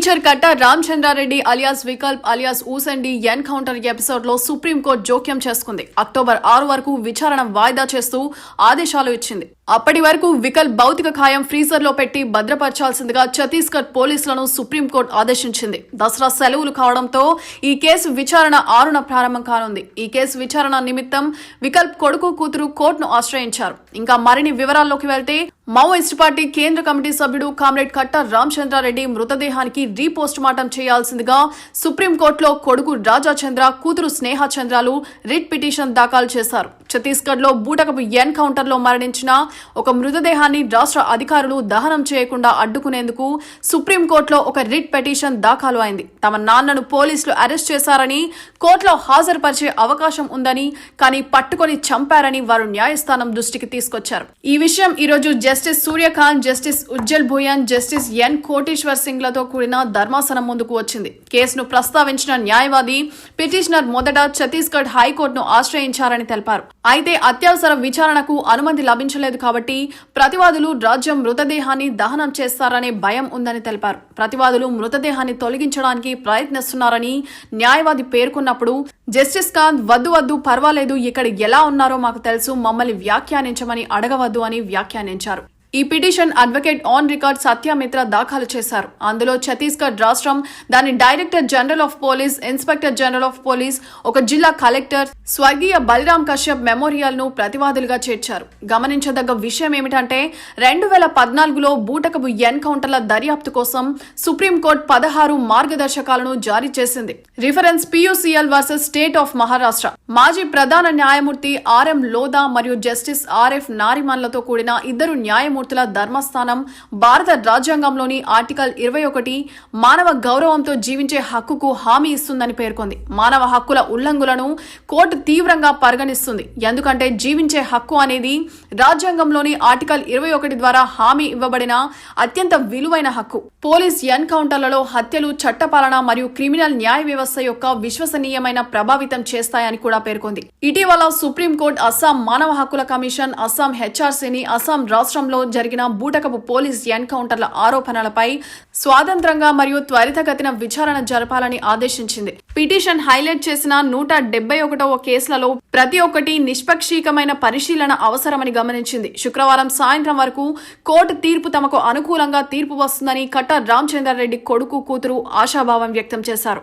Teacher Katta Ramachandra Reddy alias Vikalp alias Usendi encounter ఎపిసోడ్లో supreme court జోక్యం చేసుకుంది. October ఆరు వరకు విచారణ వాయిదా చేస్తూ ఆదేశాలు ఇచ్చింది. అప్పటి వరకు వికల్ భౌతిక ఖాయం ఫ్రీజర్లో పెట్టి భద్రపరచాల్సిందిగా ఛత్తీస్గఢ్ పోలీసులను సుప్రీంకోర్టు ఆదేశించింది. దసరా సెలవులు కావడంతో ఈ కేసు విచారణ ఆరున ప్రారంభం కానుంది. ఈ కేసు విచారణ నిమిత్తం వికల్ప్ కొడుకు కూతురు కోర్టును ఆశ్రయించారు. ఇంకా మరిన్ని వివరాల్లోకి వెళ్తే మావోయిస్ట్ పార్టీ కేంద్ర కమిటీ సభ్యుడు comrade Katta Ramachandra Reddy మృతదేహానికి repost mortem చేయాల్సిందిగా సుప్రీంకోర్టులో కొడుకు రాజాచంద్ర కూతురు స్నేహ చంద్రాలు రిట్ పిటిషన్ దాఖలు చేశారు. ఛత్తీస్గఢ్లో బూటకపు ఎన్కౌంటర్లో మరణించిన ఒక మృతదేహాన్ని రాష్ట్ర అధికారులు దహనం చేయకుండా అడ్డుకునేందుకు సుప్రీంకోర్టులో ఒక రిట్ పిటిషన్ దాఖలు అయింది తమ నాన్నను పోలీసులు అరెస్ట్ చేశారని కోర్టులో హాజరుపరిచే అవకాశం ఉందని కానీ పట్టుకొని చంపారని వారు న్యాయస్థానం దృష్టికి తీసుకొచ్చారు. ఈ విషయం ఈ రోజు justice Surya Kant justice Ujjal Bhuyan justice N Koteshwar సింగ్లతో కూడిన ధర్మాసనం ముందుకు వచ్చింది. కేసును ప్రస్తావించిన న్యాయవాది పిటిషనర్ మొదట ఛత్తీస్గఢ్ హైకోర్టును ఆశ్రయించారని తెలిపారు. అయితే అత్యవసర విచారణకు అనుమతి లభించలేదు కాబట్టి ప్రతివాదులు రాజ్యం మృతదేహాన్ని దహనం చేస్తారనే భయం ఉందని తెలిపారు. ప్రతివాదులు మృతదేహాన్ని తొలగించడానికి ప్రయత్నిస్తున్నారని న్యాయవాది పేర్కొన్నప్పుడు జస్టిస్ కాంత్ వద్దు వద్దు పర్వాలేదు ఇక్కడ ఎలా ఉన్నారో మాకు తెలుసు మమ్మల్ని వ్యాఖ్యానించమని అడగవద్దు అని వ్యాఖ్యానించారు. ఈ petition advocate on record Satyamitra దాఖలు చేశారు. అందులో ఛత్తీస్గఢ్ రాష్ట్రం దాని director general of police inspector general of police ఒక జిల్లా కలెక్టర్ స్వర్గీయ బలిరామ్ కశ్యప్ మెమోరియల్ను ప్రతివాదులుగా చేర్చారు. గమనించదగ్గ విషయం ఏమిటంటే రెండు వేల పద్నాలుగులో బూటకపు ఎన్కౌంటర్ల దర్యాప్తు కోసం సుప్రీంకోర్టు పదహారు మార్గదర్శకాలను జారీ చేసింది. Reference PUCL versus state of Maharashtra. మాజీ ప్రధాన న్యాయమూర్తి ఆర్ఎం లోదా మరియు జస్టిస్ ఆర్ఎఫ్ నారిమన్లతో కూడిన ఇద్దరు న్యాయమూర్తి న్యాయమూర్తుల ధర్మస్థానం భారత రాజ్యాంగంలోని ఆర్టికల్ ఇరవై ఒకటి మానవ గౌరవంతో జీవించే హక్కుకు హామీ ఇస్తుందని పేర్కొంది. మానవ హక్కుల ఉల్లంఘులను కోర్టు తీవ్రంగా పరిగణిస్తుంది. ఎందుకంటే జీవించే హక్కు అనేది రాజ్యాంగంలోని ఆర్టికల్ ఇరవై ఒకటి ద్వారా హామీ ఇవ్వబడిన అత్యంత విలువైన హక్కు. పోలీస్ ఎన్కౌంటర్లలో హత్యలు చట్టపాలన మరియు క్రిమినల్ న్యాయ వ్యవస్థ యొక్క విశ్వసనీయమైన ప్రభావితం చేస్తాయని కూడా పేర్కొంది. ఇటీవల సుప్రీంకోర్టు అస్సాం మానవ హక్కుల కమిషన్ అస్సాం హెచ్ఆర్సీని అస్సాం రాష్ట్రంలో జరిగిన బూటకపు పోలీస్ ఎన్కౌంటర్ల ఆరోపణలపై స్వాతంత్రంగా మరియు త్వరితగతిన విచారణ జరపాలని ఆదేశించింది. పిటిషన్ హైలైట్ చేసిన నూట డెబ్బై ఒకటవ కేసులలో ప్రతి ఒక్కటి నిష్పక్షికమైన పరిశీలన అవసరమని గమనించింది. శుక్రవారం సాయంత్రం వరకు కోర్టు తీర్పు తమకు అనుకూలంగా తీర్పు వస్తుందని కట్ట రామచంద్రారెడ్డి కొడుకు కూతురు ఆశాభావం వ్యక్తం చేశారు.